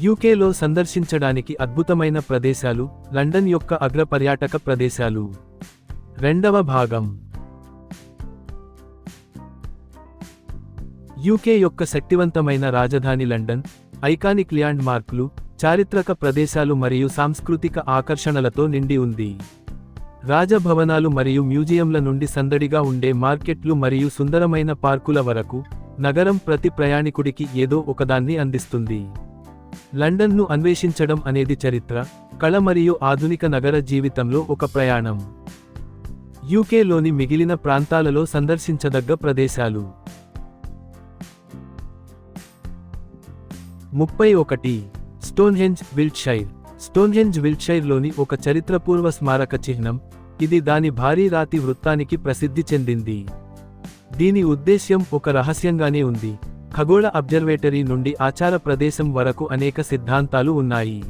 యూకేలో సందర్శించడానికి అద్భుతమైన ప్రదేశాలు లండన్ యొక్క అగ్ర పర్యాటక ప్రదేశాలు. రెండవ భాగం. యూకే యొక్క శక్తివంతమైన రాజధాని లండన్ ఐకానిక్ ల్యాండ్ మార్కులు చారిత్రక ప్రదేశాలు మరియు సాంస్కృతిక ఆకర్షణలతో నిండి ఉంది. రాజభవనాలు మరియు మ్యూజియంల నుండి సందడిగా ఉండే మార్కెట్లు మరియు సుందరమైన పార్కుల వరకు నగరం ప్రతి ప్రయాణికుడికి ఏదో ఒకదాన్ని అందిస్తుంది. లండన్ను అన్వేషించడం అనేది చరిత్ర కళ మరియు ఆధునిక నగర జీవితంలో ఒక ప్రయాణం. యూకేలోని మిగిలిన ప్రాంతాలలో సందర్శించదగ్గ ప్రదేశాలు. ముప్పై ఒకటి. స్టోన్హెంజ్ విల్ట్షైర్ స్టోన్హెంజ్ విల్ట్షైర్లోని ఒక చరిత్రపూర్వ స్మారక చిహ్నం ఇది దాని భారీ రాతి వృత్తానికి ప్రసిద్ధి చెందింది. దీని ఉద్దేశ్యం ఒక రహస్యంగానే ఉంది. ఖగోళ అబ్జర్వేటరీ నుండి ఆచార ప్రదేశం వరకు అనేక సిద్ధాంతాలు ఉన్నాయి.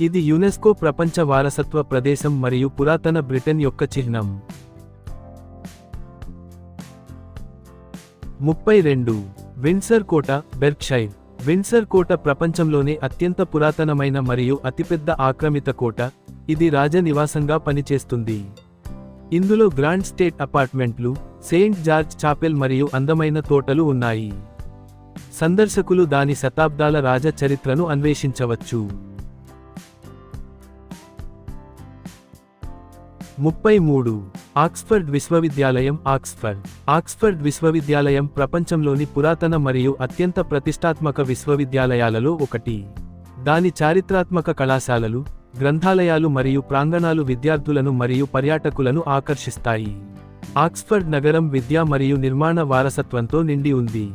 ఇది యునెస్కో ప్రపంచ వారసత్వ ప్రదేశం మరియు పురాతన బ్రిటన్ యొక్క చిహ్నం. ముప్పై రెండు. విన్సర్ కోట బెర్క్షైర్. విన్సర్ కోట ప్రపంచంలోనే అత్యంత పురాతనమైన మరియు అతిపెద్ద ఆక్రమిత కోట. ఇది రాజ నివాసంగా పనిచేస్తుంది. ఇందులో గ్రాండ్ స్టేట్ అపార్ట్మెంట్లు సెయింట్ జార్జ్ చాపెల్ మరియు అందమైన తోటలు ఉన్నాయి. సందర్శకులు దాని శతాబ్దాల రాజ చరిత్రను అన్వేషించవచ్చు. ముప్పై మూడు. ఆక్స్ఫర్డ్ విశ్వవిద్యాలయం ఆక్స్ఫర్డ్. ఆక్స్ఫర్డ్ విశ్వవిద్యాలయం ప్రపంచంలోని పురాతన మరియు అత్యంత ప్రతిష్టాత్మక విశ్వవిద్యాలయాలలో ఒకటి. దాని చారిత్రాత్మక కళాశాలలు గ్రంథాలయాలు మరియు ప్రాంగణాలు విద్యార్థులను మరియు పర్యాటకులను ఆకర్షిస్తాయి. ఆక్స్ఫర్డ్ నగరం విద్య మరియు నిర్మాణ వారసత్వంతో నిండి ఉంది.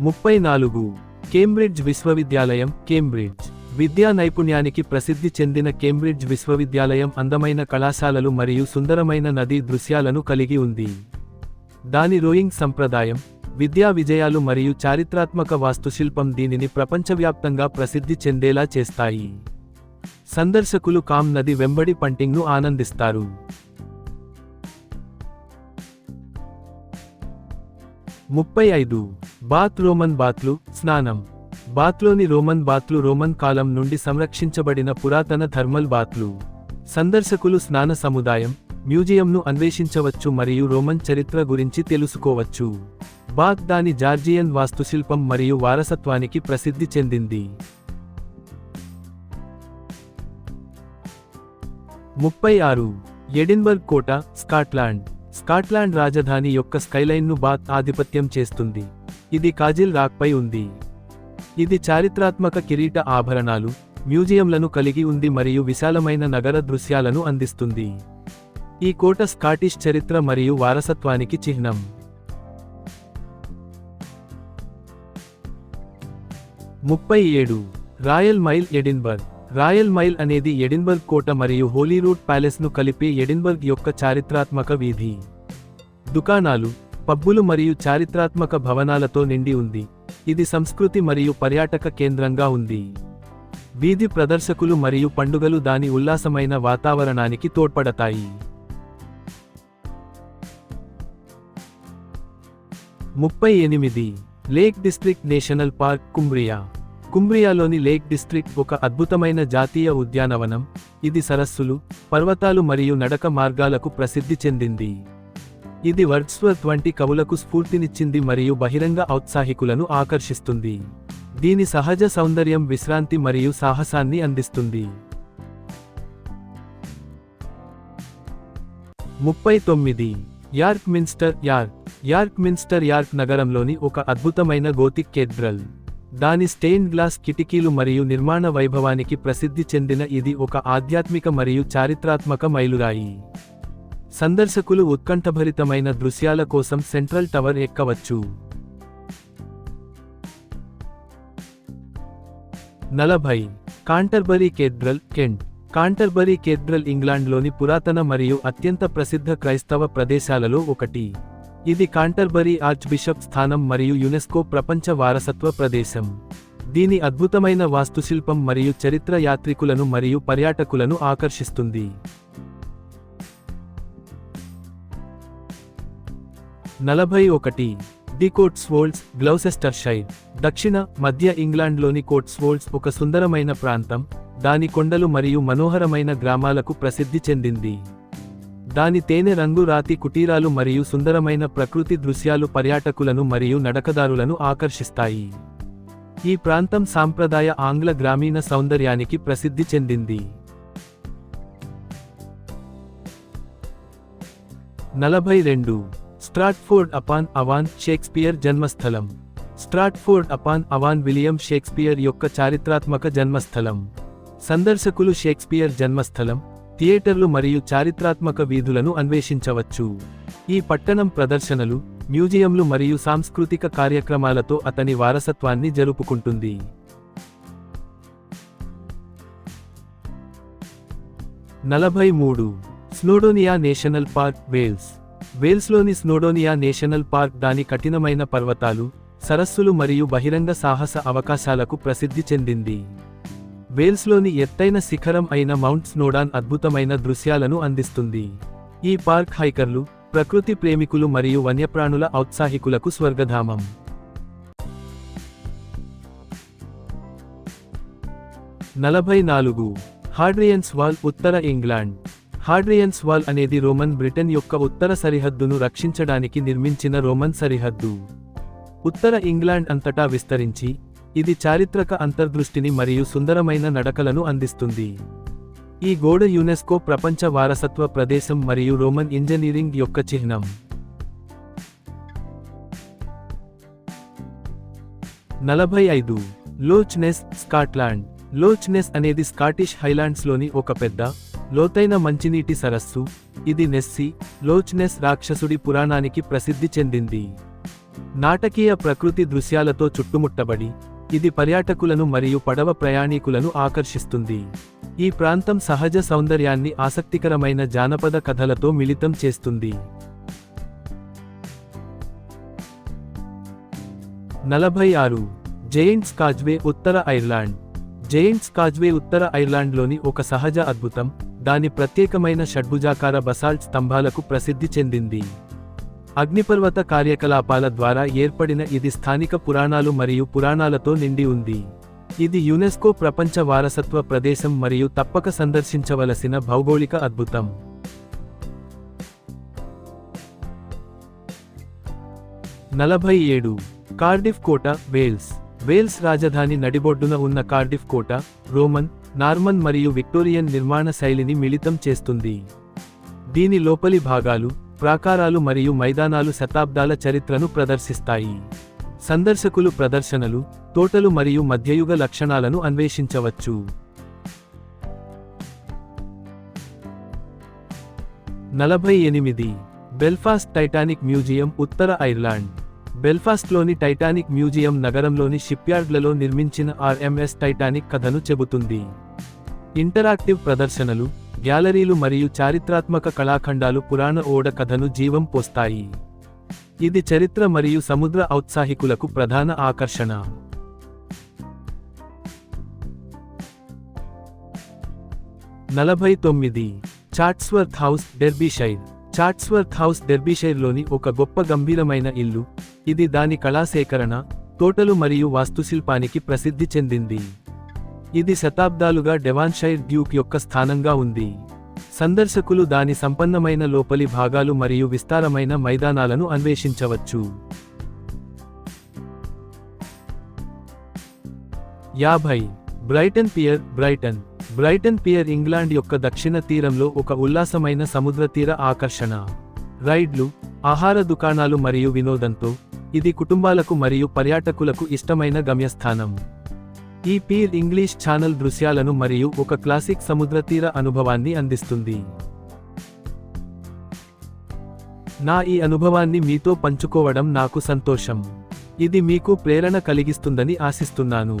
ముప్పై నాలుగు. కేంబ్రిడ్జ్ విశ్వవిద్యాలయం కేంబ్రిడ్జ్ విద్యా నైపుణ్యానికి ప్రసిద్ధి చెందిన కేంబ్రిడ్జ్ విశ్వవిద్యాలయం అందమైన కళాశాలలు మరియు సుందరమైన నదీ దృశ్యాలను కలిగి ఉంది. దాని రోయింగ్ సంప్రదాయం విద్యా విజయాలు మరియు చారిత్రాత్మక వాస్తుశిల్పం దీనిని ప్రపంచవ్యాప్తంగా ప్రసిద్ధి చెందేలా చేస్తాయి. సందర్శకులు కామ్ నది వెంబడి పంటింగ్ను ఆనందిస్తారు. ముప్పై ఐదు. బాత్ రోమన్ బాత్లు స్నానం. బాత్లోని రోమన్ బాత్లు రోమన్ కాలం నుండి సంరక్షించబడిన పురాతన థర్మల్ బాత్లు. సందర్శకులు స్నాన సముదాయం మ్యూజియంను అన్వేషించవచ్చు మరియు రోమన్ చరిత్ర గురించి తెలుసుకోవచ్చు. బాత్ దాని జార్జియన్ వాస్తుశిల్పం మరియు వారసత్వానికి ప్రసిద్ధి చెందింది. ముప్పై ఆరు. ఎడిన్బర్గ్ కోట స్కాట్లాండ్. స్కాట్లాండ్ రాజధాని యొక్క స్కైలైన్ను బాత్ ఆధిపత్యం చేస్తుంది. ఇది కాజిల్ రాక్పై ఉంది. ఇది చారిత్రాత్మక కిరీట ఆభరణాలు మ్యూజియంలను కలిగి ఉంది మరియు విశాలమైన నగర దృశ్యాలను అందిస్తుంది. ఈ కోట స్కాటిష్ చరిత్ర మరియు వారసత్వానికి చిహ్నం. ముప్పై ఏడు. Royal mile Edinburgh. Royal mile అనేది ఎడిన్బర్గ్ కోట మరియు హోలీరూట్ ప్యాలెస్ను కలిపే ఎడిన్బర్గ్ యొక్క చారిత్రాత్మక వీధి. దుకాణాలు పబ్బులు మరియు చారిత్రాత్మక భవనాలతో నిండి ఉంది. ఇది సంస్కృతి మరియు పర్యాటక కేంద్రంగా ఉంది. వీధి ప్రదర్శకులు మరియు పండుగలు దాని ఉల్లాసమైన వాతావరణానికి తోడ్పడతాయి. ముప్పై ఎనిమిది. Lake District National Park Cumbria కుంబ్రియాలోని Lake District ఒక అద్భుతమైన జాతీయ ఉద్యానవనం. ఇది సరస్సులు పర్వతాలు మరియు నడక మార్గాలకు ప్రసిద్ధి చెందింది. ఇది వర్డ్స్వర్త్ వంటి కవులకు స్ఫూర్తినిచ్చింది మరియు బహిరంగ ఔత్సాహికులను ఆకర్షిస్తుంది. దీని సహజ సౌందర్యం విశ్రాంతి మరియు సాహసాన్ని అందిస్తుంది. ముప్పై తొమ్మిది. York Minster York. York Minster York నగరంలోని ఒక అద్భుతమైన గోతిక్ కేథ్రల్ దాని స్టెయిన్ గ్లాస్ కిటికీలు మరియు నిర్మాణ వైభవానికి ప్రసిద్ధి చెందిన ఇది ఒక ఆధ్యాత్మిక మరియు చారిత్రాత్మక మైలురాయి. సందర్శకులు ఉత్కంఠభరితమైన దృశ్యాల కోసం సెంట్రల్ టవర్ ఎక్కవచ్చు. నలభై. Canterbury cathedral Kent. Canterbury cathedral ఇంగ్లాండ్లోని పురాతన మరియు అత్యంత ప్రసిద్ధ క్రైస్తవ ప్రదేశాలలో ఒకటి. ఇది కాంటర్బరీ ఆర్చ్ బిషప్ స్థానం మరియు యునెస్కో ప్రపంచ వారసత్వ ప్రదేశం. దీని అద్భుతమైన వాస్తుశిల్పం మరియు చరిత్ర యాత్రికులను మరియు పర్యాటకులను ఆకర్షిస్తుంది. నలభై ఒకటి ది కోట్స్వోల్డ్స్ గ్లౌసెస్టర్షైర్ దక్షిణ మధ్య ఇంగ్లాండ్లోని కోట్స్వోల్డ్స్ ఒక సుందరమైన ప్రాంతం దాని కొండలు మరియు మనోహరమైన గ్రామాలకు ప్రసిద్ధి చెందింది. దాని తేనె రంగు రాతి కుటీరాలు మరియు సుందరమైన ప్రకృతి దృశ్యాలు పర్యాటకులను మరియు నడకదారులను ఆకర్షిస్తాయి. ఈ ప్రాంతం సాంప్రదాయ ఆంగ్ల గ్రామీణ సౌందర్యానికి ప్రసిద్ధి చెందింది. నలభై రెండు స్ట్రాట్ఫోర్డ్ అపాన్ అవాన్ షేక్స్పియర్ జన్మస్థలం. Stratford upon Avon William Shakespeare యొక్క చారిత్రాత్మక జన్మస్థలం. సందర్శకులు షేక్స్పియర్ జన్మస్థలం థియేటర్లు మరియు చారిత్రాత్మక వీధులను అన్వేషించవచ్చు. ఈ పట్టణం ప్రదర్శనలు మ్యూజియంలు మరియు సాంస్కృతిక కార్యక్రమాలతో అతని వారసత్వాన్ని జరుపుకుంటుంది. నలభై మూడు. స్నోడోనియా నేషనల్ పార్క్ వేల్స్ వేల్స్లోని స్నోడోనియా నేషనల్ పార్క్ దాని కఠినమైన పర్వతాలు సరస్సులు మరియు బహిరంగ సాహస అవకాశాలకు ప్రసిద్ధి చెందింది. వేల్స్లోని ఎత్తైన శిఖరం అయిన మౌంట్ స్నోడాన్ అద్భుతమైన దృశ్యాలను అందిస్తుంది. ఈ పార్క్ హైకర్లు ప్రకృతి ప్రేమికులు మరియు వన్యప్రాణుల ఔత్సాహికులకు స్వర్గధామం. నలభై నాలుగు. హార్డ్రియన్స్ వాల్ ఉత్తర ఇంగ్లాండ్. హార్డ్రియన్స్ వాల్ అనేది రోమన్ బ్రిటన్ యొక్క ఉత్తర సరిహద్దును రక్షించడానికి నిర్మించిన రోమన్ సరిహద్దు. ఉత్తర ఇంగ్లాండ్ అంతటా విస్తరించి ఇది చారిత్రక అంతర్దృష్టిని మరియు సుందరమైన నడకలను అందిస్తుంది. ఈ గోడ యునెస్కో ప్రపంచ వారసత్వ ప్రదేశం మరియు రోమన్ ఇంజనీరింగ్ యొక్క చిహ్నం. నలభై ఐదు. లోచ్నెస్ స్కాట్లాండ్. లోచ్నెస్ అనేది స్కాటిష్ హైలాండ్స్లోని ఒక పెద్ద లోతైన మంచినీటి సరస్సు ఇది నెస్సి లోచ్నెస్ రాక్షసుడి పురాణానికి ప్రసిద్ధి చెందింది. నాటకీయ ప్రకృతి దృశ్యాలతో చుట్టుముట్టబడి ఇది పర్యాటకులను మరియు పడవ ప్రయాణికులను ఆకర్షిస్తుంది. ఈ ప్రాంతం సహజ సౌందర్యాన్ని ఆసక్తికరమైన జానపద కథలతో మిళితం చేస్తుంది. నలభై ఆరు జెయింట్స్ కాజ్వే ఉత్తర ఐర్లాండ్. జెయింట్స్ కాజ్వే ఉత్తర ఐర్లాండ్లోని ఒక సహజ అద్భుతం దాని ప్రత్యేకమైన షడ్భుజాకార బసాల్ట్ స్తంభాలకు ప్రసిద్ధి చెందింది. అగ్నిపర్వత కార్యకలాపాల ద్వారా ఏర్పడిన ఇది స్థానిక పురాణాలు మరియు పురాణాలతో నిండి ఉంది. ఇది యునెస్కో ప్రపంచ వారసత్వ ప్రదేశం మరియు తప్పక సందర్శించవలసిన భౌగోళిక అద్భుతం. నలభై ఏడు. కార్డిఫ్ కోట వేల్స్. వేల్స్ రాజధాని నడిబొడ్డున ఉన్న కార్డిఫ్ కోట రోమన్ నార్మన్ మరియు విక్టోరియన్ నిర్మాణ శైలిని మిళితం చేస్తుంది. దీని లోపలి భాగాలు ప్రాకారాలు మరియు మైదానాలు శతాబ్దాల చరిత్రను ప్రదర్శిస్తాయి. సందర్శకులు ప్రదర్శనలు తోటలు మరియు మధ్యయుగ లక్షణాలను అన్వేషించవచ్చు. నలభై ఎనిమిది. బెల్ఫాస్ట్ టైటానిక్ మ్యూజియం ఉత్తర ఐర్లాండ్. బెల్ఫాస్ట్లోని టైటానిక్ మ్యూజియం నగరంలోని షిప్యార్డ్లలో నిర్మించిన ఆర్ఎంఎస్ టైటానిక్ కథను చెబుతుంది. ఇంటరాక్టివ్ ప్రదర్శనలు గ్యాలరీలు మరియు చారిత్రాత్మక కళాఖండాలు పురాణ ఓడ కథను జీవం పోస్తాయి. ఇది చరిత్ర మరియు సముద్ర ఔత్సాహికులకు ప్రధాన ఆకర్షణ. నలభై తొమ్మిది Chatsworth House Derbyshire. Chatsworth House డెర్బీషైర్లోని ఒక గొప్ప గంభీరమైన ఇల్లు. ఇది దాని కళాసేకరణ తోటలు మరియు వాస్తుశిల్పానికి ప్రసిద్ధి చెందింది. ఇది శతాబ్దాలుగా డెవాన్షైర్ డ్యూక్ యొక్క స్థానంగా ఉంది. సందర్శకులు దాని సంపన్నమైన లోపలి భాగాలు మరియు విస్తారమైన మైదానాలను అన్వేషించవచ్చు. యాభై. Brighton pier Brighton. Brighton pier England యొక్క దక్షిణ తీరంలో ఒక ఉల్లాసమైన సముద్ర తీర ఆకర్షణ. రైడ్లు ఆహార దుకాణాలు మరియు వినోదంతో ఇది కుటుంబాలకు మరియు పర్యాటకులకు ఇష్టమైన గమ్యస్థానం. ఈ పీర్ ఇంగ్లీష్ ఛానల్ దృశ్యాలను మరియు ఒక క్లాసిక్ సముద్ర తీర అనుభవాన్ని అందిస్తుంది. నా ఈ అనుభవాన్ని మీతో పంచుకోవడం నాకు సంతోషం. ఇది మీకు ప్రేరణ కలిగిస్తుందని ఆశిస్తున్నాను.